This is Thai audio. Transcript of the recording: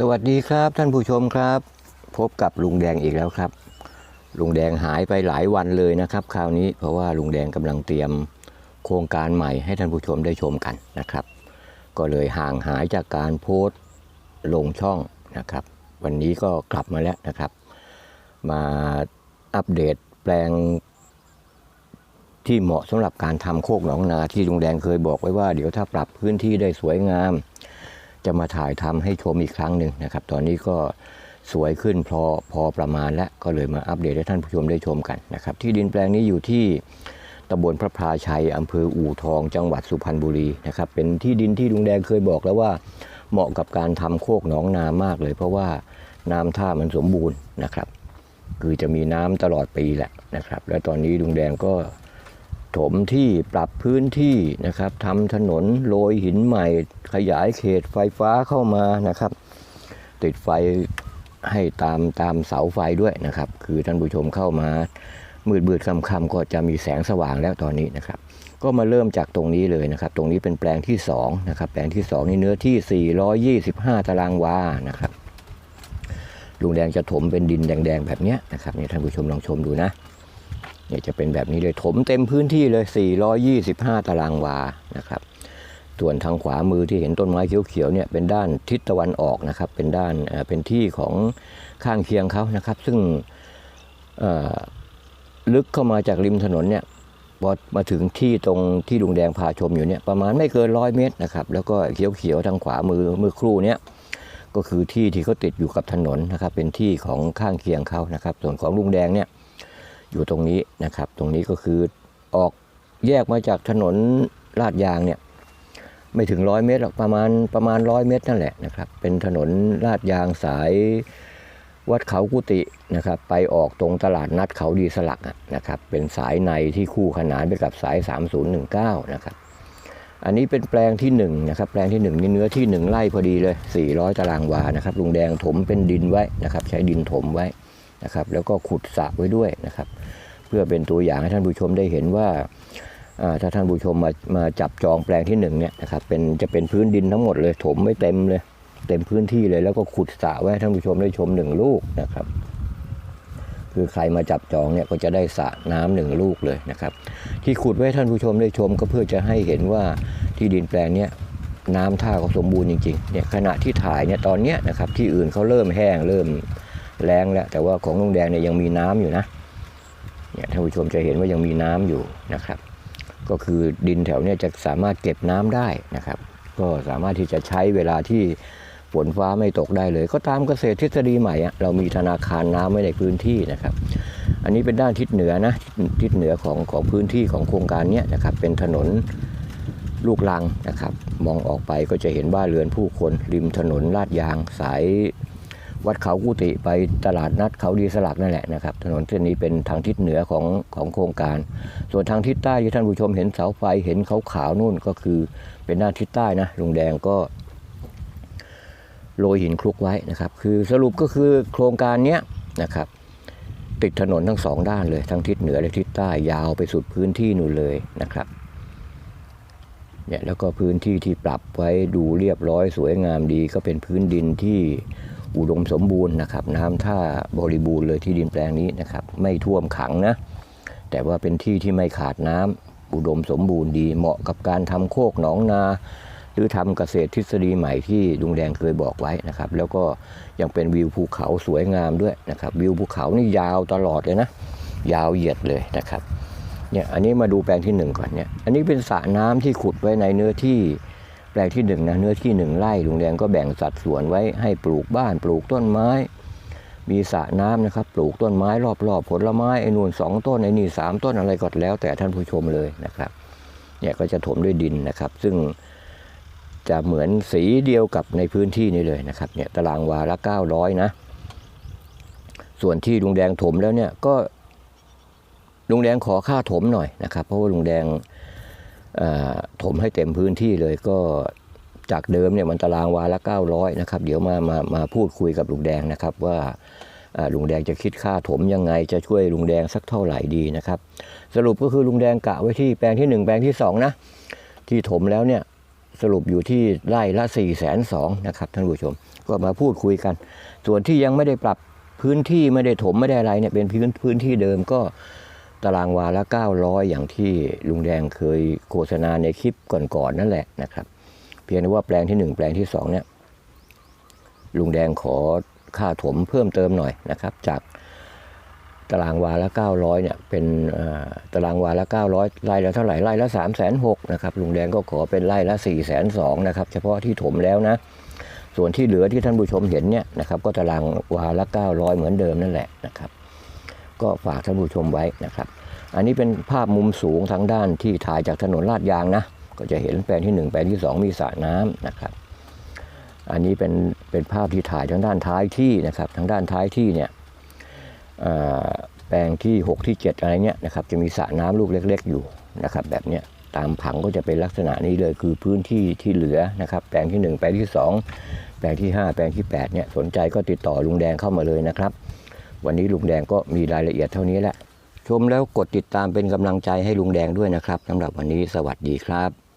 สวัสดีครับท่านผู้ชมครับ พบกับลุงแดงอีกแล้วครับ ลุงแดงหายไปหลายวันเลยนะครับ คราวนี้เพราะว่าลุงแดงกำลังเตรียมโครงการใหม่ให้ท่านผู้ชมได้ชมกันนะครับ ก็เลยห่างหายจากการโพสต์ลงช่องนะครับ วันนี้ก็กลับมาแล้วนะครับ มาอัปเดตแปลงที่เหมาะสำหรับการทำโคกหนองนาที่ลุงแดงเคยบอกไว้ว่าเดี๋ยวถ้าปรับพื้นที่ได้สวยงาม จะมาถ่ายทำให้ชมอีกครั้งหนึ่งนะครับ ตอนนี้ก็สวยขึ้นพอพอประมาณแล้วก็เลยมาอัปเดตให้ท่านผู้ชมได้ชมกันนะครับ ที่ดินแปลงนี้อยู่ที่ตำบลพระพราชัยอำเภออู่ทอง จังหวัดสุพรรณบุรีนะครับ เป็นที่ดินที่ลุงแดงเคยบอกแล้วว่าเหมาะกับการทำโคกหนองนามากเลย เพราะว่าน้ำท่ามันสมบูรณ์นะครับ คือจะมีน้ำตลอดปีแหละนะครับ แล้วตอนนี้ลุงแดงก็ ถมที่ปรับพื้นที่นะครับทำถนนโรยหินใหม่ ขยายเขตไฟฟ้าเข้ามานะครับ ติดไฟให้ตามตามเสาไฟด้วยนะครับ คือท่านผู้ชมเข้ามามืดมืดค่ำค่ำๆก็จะมีแสงสว่างแล้วตอนนี้นะครับ ก็มาเริ่มจากตรงนี้เลยนะครับ ตรงนี้เป็นแปลงที่2นะครับแปลงที่2นี่เนื้อที่ 425 ตารางวานะครับลุงแดงจะถมเป็นดินแดงๆแบบนี้นะครับนี่ท่านผู้ชมลองชมดูนะี่ยจะเป็นแบบนี้เลยถมเต็มพื้นที่เลย 425 ตารางวานะครับ ส่วนทางขวามือที่เห็นต้นไม้เขียวๆเนี่ยเป็นด้านทิศตะวันออกนะครับ เป็นด้านเป็นที่ของข้างเคียงเขานะครับ ซึ่งลึกเข้ามาจากริมถนนเนี่ยพอมาถึงที่ตรงที่ลุงแดงพาชมอยู่เนี่ยประมาณไม่เกินร้อยเมตรนะครับแล้วก็เขียวๆทางขวามือเมื่อครู่เนี้ยก็คือที่ที่เขาติดอยู่กับถนนนะครับ เป็นที่ของข้างเคียงเขานะครับ ส่วนของลุงแดงเนี่ย อยู่ตรงนี้นะครับ ตรงนี้ก็คือออกแยกมาจากถนนลาดยางเนี่ยไม่ถึงร้อยเมตรหรอกประมาณประมาณร้อยเมตรนั่นแหละนะครับ เป็นถนนลาดยางสายวัดเขากุฏินะครับ ไปออกตรงตลาดนัดเขาดีสลักอะนะครับ เป็นสายในที่คู่ขนานไปกับสาย 3019 นะครับ อันนี้เป็นแปลงที่1นะครับ แปลงที่1นี่เนื้อที่ 1ไร่พอดีเลย 400 ตารางวานะครับลุงแดงถมเป็นดินไว้นะครับ ใช้ดินถมไว้ นะครับแล้วก็ขุดสระไว้ด้วยนะครับ เพื่อเป็นตัวอย่างให้ท่านผู้ชมได้เห็นว่าถ้าท่านผู้ชมมามาจับจองแปลงที่หนึ่งเนี่ยนะครับเป็นจะเป็นพื้นดินทั้งหมดเลยถมไม่เต็มเลย เต็มพื้นที่เลยแล้วก็ขุดสระไว้ให้ท่านผู้ชมได้ชมหนึ่งลูกนะครับคือใครมาจับจองเนี่ยก็จะได้สระน้ำหนึ่งลูกเลยนะครับ ที่ขุดไว้ท่านผู้ชมได้ชมก็เพื่อจะให้เห็นว่าที่ดินแปลงเนี้ยน้ำท่าก็สมบูรณ์จริงๆเนี่ยขณะที่ถ่ายเนี่ยตอนเนี้ยนะครับที่อื่นเขาเริ่มแห้งเริ่ม แรงแล้ว แต่ว่าของลุงแดงเนี่ยยังมีน้ำอยู่นะเนี่ยท่านผู้ชมจะเห็นว่ายังมีน้ำอยู่นะครับ ก็คือดินแถวเนี้จะสามารถเก็บน้ำได้นะครับ ก็สามารถที่จะใช้เวลาที่ฝนฟ้าไม่ตกได้เลย ก็ตามเกษตรทฤษฎีใหม่เรามีธนาคารน้ำไว้ในพื้นที่นะครับ อันนี้เป็นด้านทิศเหนือนะทิศเหนือของของพื้นที่ของโครงการนี้นะครับ เป็นถนนลูกลังนะครับ มองออกไปก็จะเห็นบ้านเรือนผู้คนริมถนนลาดยางสาย วัดเขากุฏิไปตลาดนัดเขาดีสลักนั่นแหละนะครับ ถนนเส้นนี้เป็นทางทิศเหนือของของโครงการ ส่วนทางทิศใต้ที่ท่านผู้ชมเห็นเสาไฟเห็นเขาขาวนู่นก็คือเป็นด้าทิศใต้นะลุงแดงก็โรยหินคลุกไว้นะครับ คือสรุปก็คือโครงการเนี้ยนะครับ ติดถนนทั้งสองด้านเลยทั้งทิศเหนือและทิศใต้ยาวไปสุดพื้นที่นู่นเลยนะครับเนี่ยแล้วก็พื้นที่ที่ปรับไว้ดูเรียบร้อยสวยงามดีก็เป็นพื้นดินที่ อุดมสมบูรณ์นะครับ น้ำท่าบริบูรณ์เลยที่ดินแปลงนี้นะครับ ไม่ท่วมขังนะ แต่ว่าเป็นที่ที่ไม่ขาดน้ำอุดมสมบูรณ์ดีเหมาะกับการทำโคกหนองนา หรือทำเกษตรทฤษฎีใหม่ที่ลุงแดงเคยบอกไว้นะครับ แล้วก็ยังเป็นวิวภูเขาสวยงามด้วยนะครับ วิวภูเขานี่ยาวตลอดเลยนะ ยาวเหยียดเลยนะครับเนี่ยอันนี้มาดูแปลงที่หนึ่งก่อนเนี่ยอันนี้เป็นสระน้ำที่ขุดไว้ในเนื้อที่ แปลงที่หนึ่งนะเนื้อที่หนึ่งไร่ลุงแดงก็แบ่งสัดส่วนไว้ให้ปลูกบ้านปลูกต้นไม้ มีสระน้ำนะครับ ปลูกต้นไม้รอบๆผลไม้ไอ้นู่นสองต้นไอ้นี่สามต้นอะไรก็แล้ว แต่ท่านผู้ชมเลยนะครับเนี่ยก็จะถมด้วยดินนะครับ ซึ่งจะเหมือนสีเดียวกับในพื้นที่นี้เลยนะครับเนี่ยตารางวาละ900 นะ ส่วนที่ลุงแดงถมแล้วเนี่ยก็ลุงแดงขอค่าถมหน่อยนะครับ เพราะว่าลุงแดง ถมให้เต็มพื้นที่เลยก็จากเดิมเนี่ยมันตารางวาละ 900 นะครับ เดี๋ยวมามามาพูดคุยกับลุงแดงนะครับว่าลุงแดงจะคิดค่าถมยังไงจะช่วยลุงแดงสักเท่าไหร่ดีนะครับ สรุปก็คือลุงแดงกะไว้ที่แปลงที่ 1 แปลงที่ 2 นะ ที่ถมแล้วเนี่ยสรุปอยู่ที่ไร่ละ4ี่แสนสองนะครับท่านผู้ชมก็มาพูดคุยกัน ส่วนที่ยังไม่ได้ปรับพื้นที่ไม่ได้ถมไม่ได้อะไรเนี่ยเป็นพื้นพื้นที่เดิมก็ ตารางวาละ 900 อย่างที่ลุงแดงเคยโฆษณาในคลิปก่อนๆนั่นแหละนะครับ เพียงแต่ว่าแปลงที่ 1 แปลงที่ 2 เนี่ย ลุงแดงขอค่าถมเพิ่มเติมหน่อยนะครับ จากตารางวาละ 900 เนี่ย เป็นตารางวาละ 900ไร่ละเท่าไหร่ไร่ละ 3 6 0 0 0นะครับลุงแดงก็ขอเป็นไร่ละ4 2 0 0 0นะครับ เฉพาะที่ถมแล้วนะส่วนที่เหลือที่ท่านผู้ชมเห็นเนี่ยนะครับ ก็ตารางวาละ 900 เหมือนเดิมนั่นแหละนะครับ ก็ฝากท่านผู้ชมไว้นะครับ อันนี้เป็นภาพมุมสูงทางด้านที่ถ่ายจากถนนลาดยางนะ ก็จะเห็นแปลงที่ 1 แปลงที่ 2 มีสระน้ำนะครับ อันนี้เป็นเป็นภาพที่ถ่ายทางด้านท้ายที่นะครับ ทางด้านท้ายที่เนี่ยแปลงที่ 6 ที่ 7 อะไรเนี่ยนะครับจะมีสระน้ำลูกเล็ก ๆ อยู่นะครับแบบเนี้ยตามผังก็จะเป็นลักษณะนี้เลยคือพื้นที่ที่เหลือนะครับ แปลงที่ 1 แปลงที่ 2 แปลงที่ 5 แปลงที่8เนี่ยสนใจก็ติดต่อลุงแดงเข้ามาเลยนะครับ วันนี้ลุงแดงก็มีรายละเอียดเท่านี้แหละ ชมแล้วกดติดตามเป็นกำลังใจให้ลุงแดงด้วยนะครับสำหรับวันนี้สวัสดีครับ